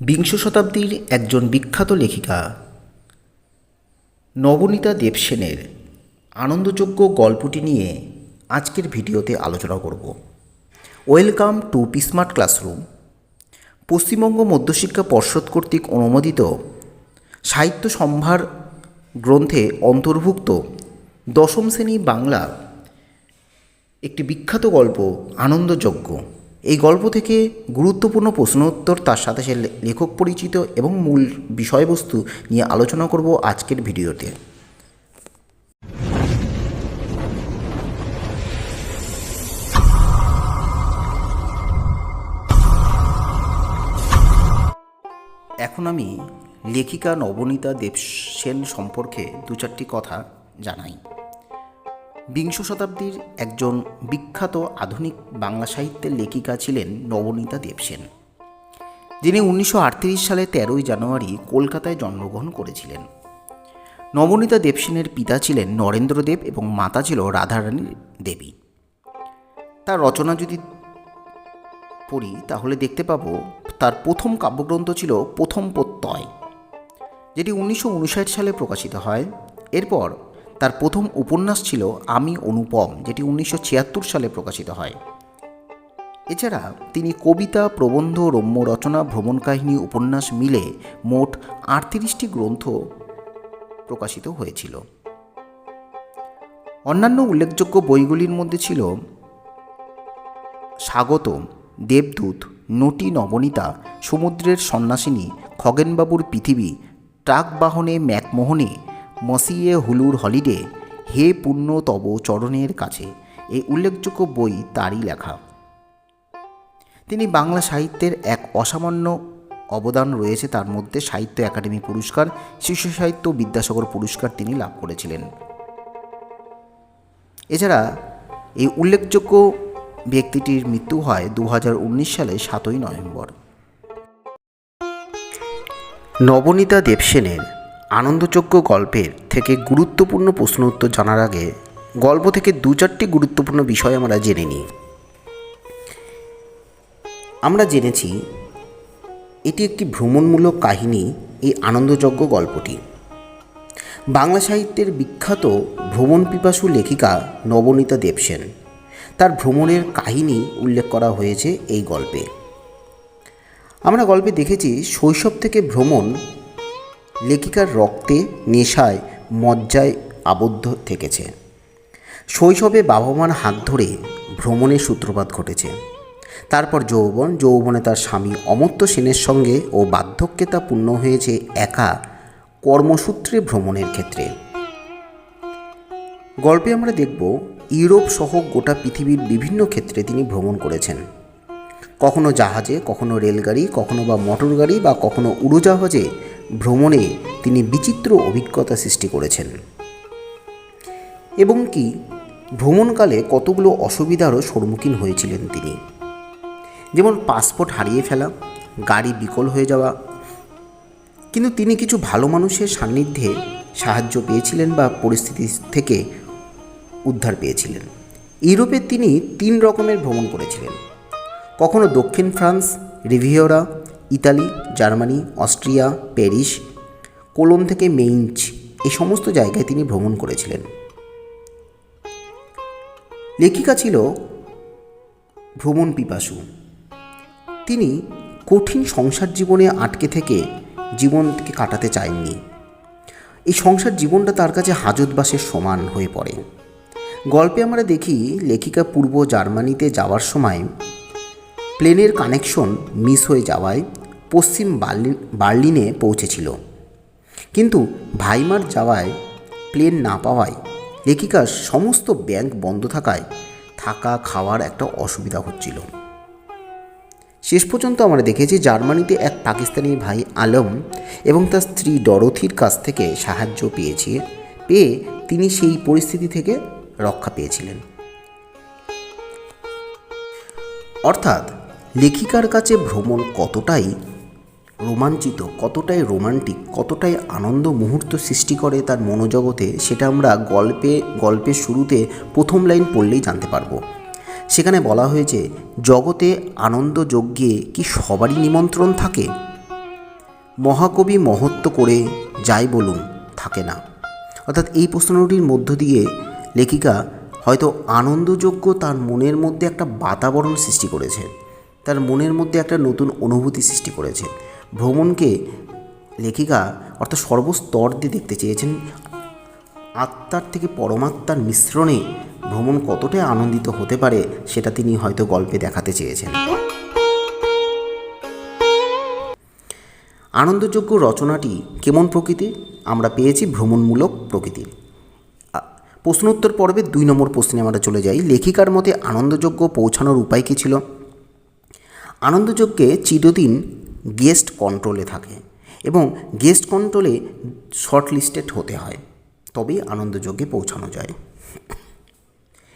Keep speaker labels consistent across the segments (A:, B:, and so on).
A: বিংশ শতাব্দীর একজন বিখ্যাত লেখিকা নবনীতা দেবসেনের আনন্দযোগ্য গল্পটি নিয়ে আজকের ভিডিওতে আলোচনা করব। Welcome to Pismart classroom Paschimbanga Madhyashiksha Parshad কর্তৃক অনুমোদিত সাহিত্য সম্ভার গ্রন্থে অন্তর্ভুক্ত দশম শ্রেণি বাংলা একটি বিখ্যাত গল্প আনন্দযজ্ঞ এই গল্প থেকে গুরুত্বপূর্ণ প্রশ্ন উত্তর তার সাথে সে লেখক পরিচিত এবং মূল বিষয়বস্তু নিয়ে আলোচনা করব আজকের ভিডিওতে। এখন আমি লেখিকা নবনীতা দেবসেন সম্পর্কে দু চারটি কথা জানাই। বিংশ শতাব্দীর একজন বিখ্যাত আধুনিক বাংলা সাহিত্যের লেখিকা ছিলেন নবনীতা দেবসেন। যিনি উনিশশো আটত্রিশ সালে তেরোই জানুয়ারি কলকাতায় জন্মগ্রহণ করেছিলেন। নবনীতা দেবসেনের পিতা ছিলেন নরেন্দ্রদেব এবং মাতা ছিল রাধারানী দেবী। তার রচনা যদি পড়ি, তাহলে দেখতে পাবো তার প্রথম কাব্যগ্রন্থ ছিল প্রথম প্রত্যয়, যেটি উনিশশো উনষাট সালে প্রকাশিত হয়। এরপর তার প্রথম উপন্যাস ছিল আমি অনুপম, যেটি উনিশশো ছিয়াত্তর সালে প্রকাশিত হয়। এছাড়া তিনি কবিতা, প্রবন্ধ, রম্য রচনা, ভ্রমণ কাহিনী, উপন্যাস মিলে মোট আটত্রিশটি গ্রন্থ প্রকাশিত হয়েছিল। অন্যান্য উল্লেখযোগ্য বইগুলির মধ্যে ছিল স্বাগত, দেবদূত, নটি নবনীতা, সমুদ্রের সন্ন্যাসিনী, খগেনবাবুর পৃথিবী ট্রাক বাহনে ম্যাকমোহনে মসিয়ে হুলুর হলিডে, হে পুণ্য তব চরণের কাছে এই উল্লেখযোগ্য বই তারই লেখা। তিনি বাংলা সাহিত্যের এক অসামান্য অবদান রয়েছে, তার মধ্যে সাহিত্য একাডেমি পুরস্কার, শিশু সাহিত্য বিদ্যাসাগর পুরস্কার তিনি লাভ করেছিলেন। এছাড়া, এই উল্লেখযোগ্য ব্যক্তিটির মৃত্যু হয় দু হাজার উনিশ সালে সাতই নভেম্বর। নবনীতা দেবসেনের আনন্দযোগ্য গল্পের থেকে গুরুত্বপূর্ণ প্রশ্ন উত্তর জানার আগে গল্প থেকে দু চারটি গুরুত্বপূর্ণ বিষয় আমরা জেনে নিই। আমরা জেনেছি এটি একটি ভ্রমণমূলক কাহিনী, এই আনন্দযজ্ঞ গল্পটি। বাংলা সাহিত্যের বিখ্যাত ভ্রমণ পিপাসু লেখিকা নবনীতা দেবসেন তার ভ্রমণের কাহিনী উল্লেখ করা হয়েছে এই গল্পে। আমরা গল্পে দেখেছি শৈশব থেকে ভ্রমণ লেখিকার রক্তে, নেশায়, মজ্জায় আবদ্ধ থেকেছে। শৈশবে বাবা মার হাত ধরে ভ্রমণের সূত্রপাত ঘটেছে। তারপর যৌবন, যৌবনে তার স্বামী অমর্ত্য সেনের সঙ্গে ও বার্ধক্যে তা পূর্ণ হয়েছে একা কর্মসূত্রে ভ্রমণের ক্ষেত্রে। গল্পে আমরা দেখব, ইউরোপ সহ গোটা পৃথিবীর বিভিন্ন ক্ষেত্রে তিনি ভ্রমণ করেছেন। কখনো জাহাজে, কখনো রেলগাড়ি, কখনো বা মোটর গাড়ি বা কখনো উড়োজাহাজে ভ্রমণে তিনি বিচিত্র অভিজ্ঞতা সৃষ্টি করেছেন। এবং কি, ভ্রমণকালে কতগুলো অসুবিধারও সম্মুখীন হয়েছিলেন তিনি। যেমন পাসপোর্ট হারিয়ে ফেলা, গাড়ি বিকল হয়ে যাওয়া। কিন্তু তিনি কিছু ভালো মানুষের সান্নিধ্যে সাহায্য পেয়েছিলেন বা পরিস্থিতি থেকে উদ্ধার পেয়েছিলেন। ইউরোপে তিনি তিন রকমের ভ্রমণ করেছিলেন। কখনো দক্ষিণ France, Riviera Italy, Germany, Austria, Paris, Cologne থেকে মেইঞ্চ এই সমস্ত জায়গায় তিনি ভ্রমণ করেছিলেন। লেখিকা ছিল ভ্রমণ পিপাসু। তিনি কঠিন সংসার জীবনে আটকে থেকে জীবনকে কাটাতে চাননি এই সংসার জীবনটা তার কাছে হাজতবাসের সমান হয়ে পড়ে। গল্পে আমরা দেখি লেখিকা পূর্ব জার্মানিতে যাওয়ার সময় প্লেনের কানেকশন মিস হয়ে যাওয়ায় পশ্চিম বার্লিন, বার্লিনে পৌঁছেছিল। কিন্তু ভাইমার যাওয়ায় প্লেন না পাওয়ায় লেখিকার সমস্ত ব্যাংক বন্ধ থাকায় থাকা খাওয়ার একটা অসুবিধা হচ্ছিল। শেষ পর্যন্ত আমরা দেখেছি জার্মানিতে এক পাকিস্তানি ভাই আলম এবং তার স্ত্রী ডরথির কাছ থেকে সাহায্য পেয়েছে, পেয়ে তিনি সেই পরিস্থিতি থেকে রক্ষা পেয়েছিলেন। অর্থাৎ লেখিকার কাছে ভ্রমণ কতটাই রোমাঞ্চিত, কতটাই রোমান্টিক, কতটাই আনন্দ মুহূর্ত সৃষ্টি করে তার মনোজগতে, সেটা আমরা গল্পে গল্পের শুরুতে প্রথম লাইন পড়লেই জানতে পারব। সেখানে বলা হয়েছে, জগতে আনন্দ যজ্ঞে কি সবারই নিমন্ত্রণ থাকে? মহাকবি মহত্ব করে যাই বলুন, থাকে না। অর্থাৎ এই প্রশ্নটির মধ্য দিয়ে লেখিকা হয়তো আনন্দযোগ্য তার মনের মধ্যে একটা বাতাবরণ সৃষ্টি করেছে। তার মনের মধ্যে একটা নতুন অনুভূতি সৃষ্টি করেছে। ভ্রমণকে লেখিকা অর্থাৎ সর্বস্তর দিয়ে দেখতে চেয়েছেন। আত্মার থেকে পরমাত্মার মিশ্রণে ভ্রমণ কতটা আনন্দিত হতে পারে, সেটা তিনি হয়তো গল্পে দেখাতে চেয়েছেন। আনন্দযোগ্য রচনাটি কেমন প্রকৃতির? আমরা পেয়েছি ভ্রমণমূলক প্রকৃতির প্রশ্নোত্তর পর্বে দুই নম্বর প্রশ্নে আমরা চলে যাই। লেখিকার মতে আনন্দযোগ্য পৌঁছানোর উপায় কী ছিল? আনন্দযজ্ঞে চিরদিন গেস্ট কন্ট্রোলে থাকে এবং গেস্ট কন্ট্রোলে শর্ট লিস্টেড হতে হয়। তবেই আনন্দযজ্ঞে পৌঁছানো যায়।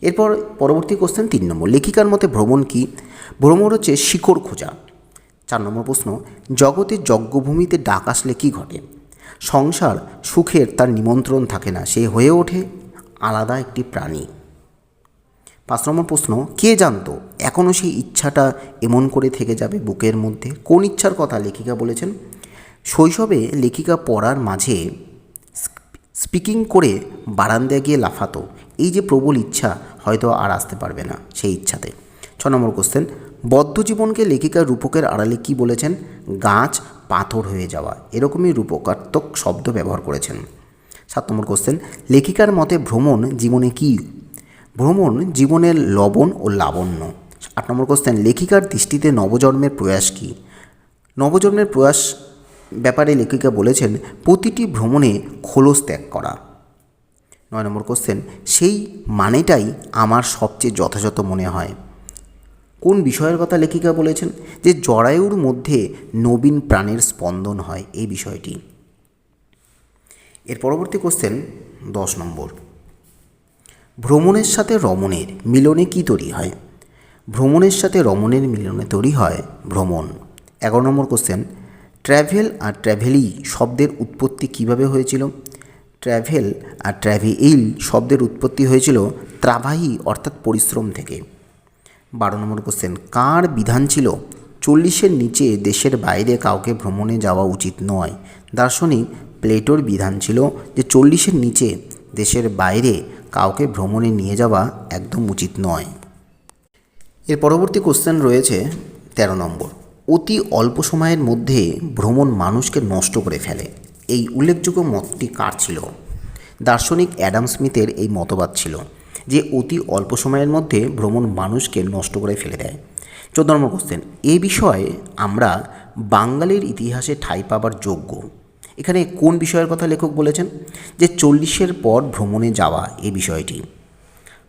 A: এরপর পরবর্তী কোশ্চেন তিন নম্বর। লেখিকার মতে ভ্রমণ কি? ভ্রমণ হচ্ছে শিকড় খোঁজা। চার নম্বর প্রশ্ন জগতের যজ্ঞভূমিতে ডাক আসলে কী ঘটে? সংসার, সুখের তার নিমন্ত্রণ থাকে না, সে হয়ে ওঠে আলাদা একটি প্রাণী। পাঁচ নম্বর প্রশ্ন, কে জানতো? এখনও সেই ইচ্ছাটা এমন করে থেকে যাবে বুকের মধ্যে? কোন ইচ্ছার কথা লেখিকা বলেছেন? শৈশবে লেখিকা পড়ার মাঝে স্পিকিং করে বারান্দায় গিয়ে লাফাতো। এই যে প্রবল ইচ্ছা হয়তো আর আসতে পারবে না সেই ইচ্ছাতে। ছ নম্বর কোশ্চেন বদ্ধ জীবনকে লেখিকা রূপকের আড়ালে কি বলেছেন? গাছ পাথর হয়ে যাওয়া। এরকমই রূপকাত্মক শব্দ ব্যবহার করেছেন। সাত নম্বর কোশ্চেন লেখিকার মতে ভ্রমণ জীবনে কি ভ্রমণ জীবনের লবণ ও লাবণ্য। আট নম্বর কোশ্চেন লেখিকার দৃষ্টিতে নবজন্মের প্রয়াস কী? নবজন্মের প্রয়াস ব্যাপারে লেখিকা বলেছেন, প্রতিটি ভ্রমণে খোলস ত্যাগ করা। নয় নম্বর কোশ্চেন সেই মানেটাই আমার সবচেয়ে যথাযথ মনে হয়। কোন বিষয়ের কথা লেখিকা বলেছেন? যে জরায়ুর মধ্যে নবীন প্রাণের স্পন্দন হয়, এই বিষয়টি। এর পরবর্তী কোশ্চেন দশ নম্বর। ভ্রমণের সাথে রমণের মিলনে কি তৈরি হয়? ভ্রমণের সাথে রমণের মিলনে তৈরি হয় ভ্রমণ। এগারো নম্বর কোশ্চেন ট্র্যাভেল আর ট্র্যাভেলি শব্দের উৎপত্তি কীভাবে হয়েছিল? ট্র্যাভেল আর ট্র্যাভেইল শব্দের উৎপত্তি হয়েছিল ত্রাবাহী অর্থাৎ পরিশ্রম থেকে। বারো নম্বর কোশ্চেন কার বিধান ছিল চল্লিশের নিচে দেশের বাইরে কাউকে ভ্রমণে যাওয়া উচিত নয়? দার্শনিক প্লেটোর বিধান ছিল যে চল্লিশের নিচে দেশের বাইরে কাউকে ভ্রমণে নিয়ে যাওয়া একদম উচিত নয়। এর পরবর্তী কোশ্চেন রয়েছে তেরো নম্বর। অতি অল্প সময়ের মধ্যে ভ্রমণ মানুষকে নষ্ট করে ফেলে। এই উল্লেখযোগ্য মতটি কার ছিল? দার্শনিক অ্যাডাম স্মিথের এই মতবাদ ছিল যে, অতি অল্প সময়ের মধ্যে ভ্রমণ মানুষকে নষ্ট করে ফেলে দেয়। চোদ্দ নম্বর কোশ্চেন এ বিষয়ে আমরা বাঙালির ইতিহাসে ঠাঁই পাবার যোগ্য। এখানে কোন বিষয়ের কথা লেখক বলেছেন? যে চল্লিশের পর ভ্রমণে যাওয়া এই বিষয়টি।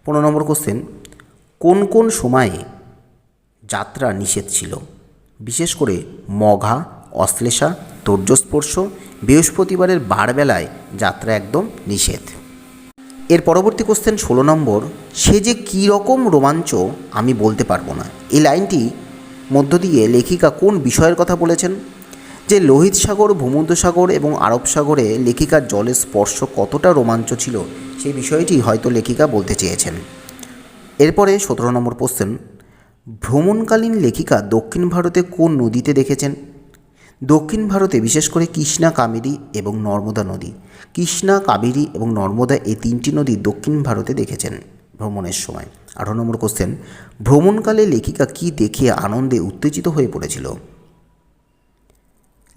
A: পনেরো নম্বর কোশ্চেন কোন কোন সময়ে যাত্রা নিষেধ ছিল? বিশেষ করে মঘা, অশ্লেষা তর্যস্পর্শ বৃহস্পতিবারের বারবেলায় যাত্রা একদম নিষেধ। এর পরবর্তী কোশ্চেন ষোলো নম্বর, সে যে কী রকম রোমাঞ্চ আমি বলতে পারব না। এই লাইনটি মধ্য দিয়ে লেখিকা কোন বিষয়ের কথা বলেছেন? যে লোহিত সাগর ভূমধ্যসাগর এবং আরব সাগরে লেখিকার জলের স্পর্শ কতটা রোমাঞ্চ ছিল, সেই বিষয়টি হয়তো লেখিকা বলতে চেয়েছেন। এরপরে সতেরো নম্বর কোশ্চেন ভ্রমণকালীন লেখিকা দক্ষিণ ভারতে কোন নদীতে দেখেছেন? দক্ষিণ ভারতে বিশেষ করে কৃষ্ণা কাবেরী এবং নর্মদা নদী। কৃষ্ণা, কাবেরী এবং নর্মদা এই তিনটি নদী দক্ষিণ ভারতে দেখেছেন ভ্রমণের সময়। আঠারো নম্বর কোশ্চেন ভ্রমণকালে লেখিকা কি দেখে আনন্দে উত্তেজিত হয়ে পড়েছিল?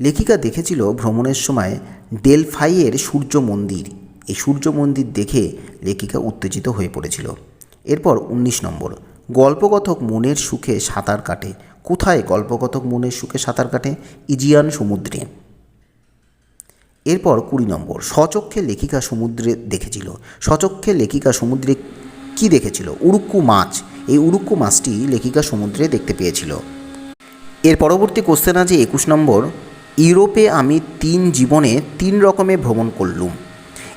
A: লেখিকা দেখেছিল ভ্রমণের সময় ডেলফাইয়ের সূর্য মন্দির। এই সূর্য মন্দির দেখে লেখিকা উত্তেজিত হয়ে পড়েছিল। এরপর উনিশ নম্বর। গল্পকথক মনের সুখে সাঁতার কাটে। কোথায় গল্পকথক মনের সুখে সাঁতার কাটে? ইজিয়ান সমুদ্রে। এরপর কুড়ি নম্বর। স্বচক্ষে লেখিকা সমুদ্রে দেখেছিল। স্বচক্ষে লেখিকা সমুদ্রে কি দেখেছিল? উড়ুক্কু মাছ। এই উড়ুক্কু মাছটি লেখিকা সমুদ্রে দেখতে পেয়েছিল। এর পরবর্তী কোশ্চেন আছে একুশ নম্বর। ইউরোপে আমি তিন জীবনে তিন রকমে ভ্রমণ করলুম।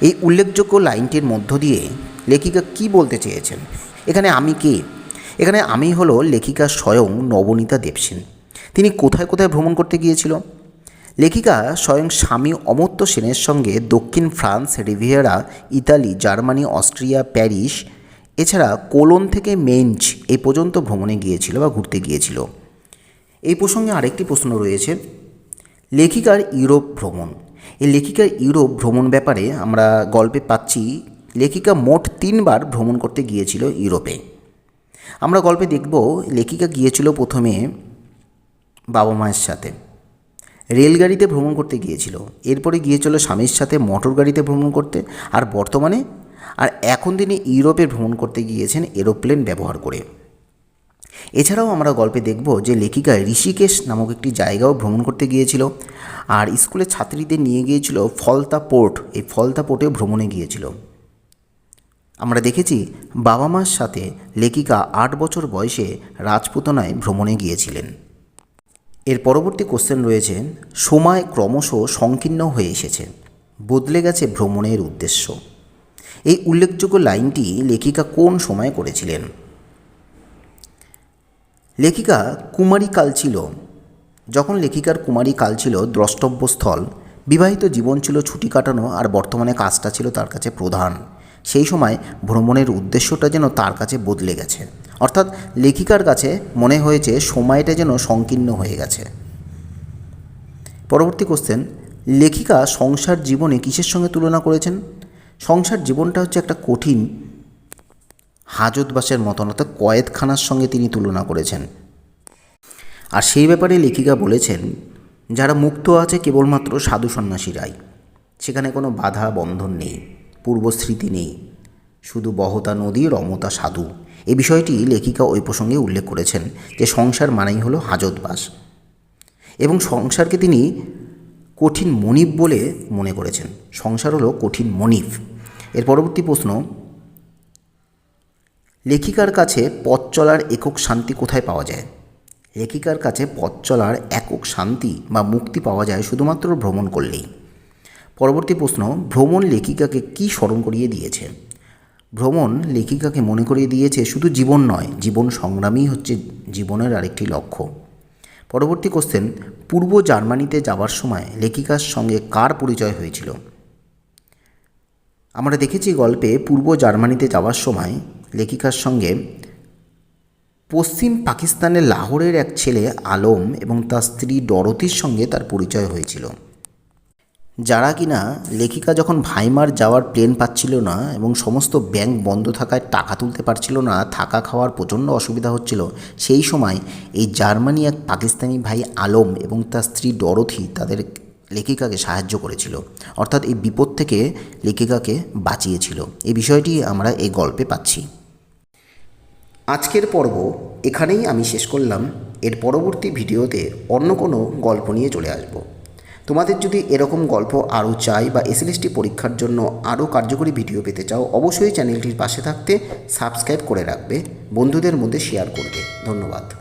A: এই উল্লেখযোগ্য লাইনটির মধ্য দিয়ে লেখিকা কি বলতে চেয়েছেন? এখানে আমি কে? এখানে আমি হলো লেখিকা স্বয়ং নবনীতা দেবসেন। তিনি কোথায় কোথায় ভ্রমণ করতে গিয়েছিল? লেখিকা স্বয়ং স্বামী অমর্ত্য সেনের সঙ্গে দক্ষিণ France, Riviera, Italy, Germany, Austria, Paris, এছাড়া কোলন থেকে মেঞ্চ এই পর্যন্ত ভ্রমণে গিয়েছিল বা ঘুরতে গিয়েছিল। এই প্রসঙ্গে আরেকটি প্রশ্ন রয়েছে। লেখিকার ইউরোপ ভ্রমণ। এই লেখিকার ইউরোপ ভ্রমণ ব্যাপারে আমরা গল্পে পাচ্ছি, লেখিকা মোট তিনবার ভ্রমণ করতে গিয়েছিল ইউরোপে। আমরা গল্পে দেখব, লেখিকা গিয়েছিল প্রথমে বাবা মায়ের সাথে। রেলগাড়িতে ভ্রমণ করতে গিয়েছিল। এরপরে গিয়েছিল স্বামীর সাথে মোটর গাড়িতে ভ্রমণ করতে। আর বর্তমানে, আর এখন তিনি ইউরোপে ভ্রমণ করতে গিয়েছেন এরোপ্লেন ব্যবহার করে। এছাড়াও আমরা গল্পে দেখব যে লেখিকা ঋষিকেশ নামক একটি জায়গাও ভ্রমণ করতে গিয়েছিল আর স্কুলের ছাত্রীদের নিয়ে গিয়েছিল ফলতা পোর্ট। এই ফলতা পোর্টে ভ্রমণে গিয়েছিল। আমরা দেখেছি বাবা মার সাথে লেখিকা আট বছর বয়সে রাজপুতনায় ভ্রমণে গিয়েছিলেন। এর পরবর্তী কোশ্চেন রয়েছে, সময় ক্রমশ সংকীর্ণ হয়ে এসেছে, বদলে গেছে ভ্রমণের উদ্দেশ্য। এই উল্লেখযোগ্য লাইনটি লেখিকা কোন সময় করেছিলেন? লেখিকা কুমারী কাল ছিল। যখন লেখিকার কুমারী কাল ছিল দ্রষ্টব্য স্থল, বিবাহিত জীবন ছিল ছুটি কাটানো আর বর্তমানে কাজটা ছিল তার কাছে প্রধান। সেই সময় ভ্রমণের উদ্দেশ্যটা যেন তার কাছে বদলে গেছে। অর্থাৎ লেখিকার কাছে মনে হয়েছে সময়টা যেন সংকীর্ণ হয়ে গেছে। পরবর্তী কোশ্চেন লেখিকা সংসার জীবনে কিসের সঙ্গে তুলনা করেছেন? সংসার জীবনটা হচ্ছে একটা কঠিন হাজতবাসের মতন, অর্থাৎ কয়েদখানার সঙ্গে তিনি তুলনা করেছেন। আর সেই ব্যাপারে লেখিকা বলেছেন, যারা মুক্ত আছে কেবলমাত্র সাধু সন্ন্যাসীরাই। সেখানে কোনো বাধা, বন্ধন নেই, পূর্বস্মৃতি নেই। শুধু বহতা নদী, রমতা সাধু। এ বিষয়টি লেখিকা ওই প্রসঙ্গে উল্লেখ করেছেন যে সংসার মানেই হলো হাজতবাস এবং সংসারকে তিনি কঠিন মনিব বলে মনে করেছেন। সংসার হলো কঠিন মনিব। এর পরবর্তী প্রশ্ন লেখিকার কাছে পথ চলার একক শান্তি কোথায় পাওয়া যায়? লেখিকার কাছে পথ চলার একক শান্তি বা মুক্তি পাওয়া যায় শুধুমাত্র ভ্রমণ করলেই। পরবর্তী প্রশ্ন, ভ্রমণ লেখিকাকে কি স্মরণ করিয়ে দিয়েছে? ভ্রমণ লেখিকাকে মনে করিয়ে দিয়েছে শুধু জীবন নয়, জীবন সংগ্রামই হচ্ছে জীবনের আরেকটি লক্ষ্য। পরবর্তী কোশ্চেন পূর্ব জার্মানিতে যাওয়ার সময় লেখিকার সঙ্গে কার পরিচয় হয়েছিল? আমরা দেখেছি গল্পে পূর্ব জার্মানিতে যাওয়ার সময় লেখিকার সঙ্গে পশ্চিম পাকিস্তানের লাহোরের এক ছেলে আলম এবং তার স্ত্রী ডরতির সঙ্গে তার পরিচয় হয়েছিল। যারা কিনা লেখিকা যখন ভাইমার যাওয়ার প্লেন পাচ্ছিল না এবং সমস্ত ব্যাংক বন্ধ থাকায় টাকা তুলতে পারছিল না, থাকা খাওয়ার প্রচণ্ড অসুবিধা হচ্ছিল, সেই সময় এই জার্মানি এক পাকিস্তানি ভাই আলম এবং তার স্ত্রী ডরথি তাদের লেখিকাকে সাহায্য করেছিল, অর্থাৎ এই বিপদ থেকে লেখিকাকে বাঁচিয়েছিল। এই বিষয়টি আমরা এই গল্পে পাচ্ছি। আজকের পর্ব এখানেই আমি শেষ করলাম। এর পরবর্তী ভিডিওতে অন্য কোনো গল্প নিয়ে চলে আসব। তোমাদের যদি এরকম গল্প আরও চাই বা এসএলএসটি পরীক্ষার জন্য আরও কার্যকরী ভিডিও পেতে চাও, অবশ্যই চ্যানেলটির পাশে থাকতে সাবস্ক্রাইব করে রাখবে। বন্ধুদের মধ্যে শেয়ার করবে। ধন্যবাদ।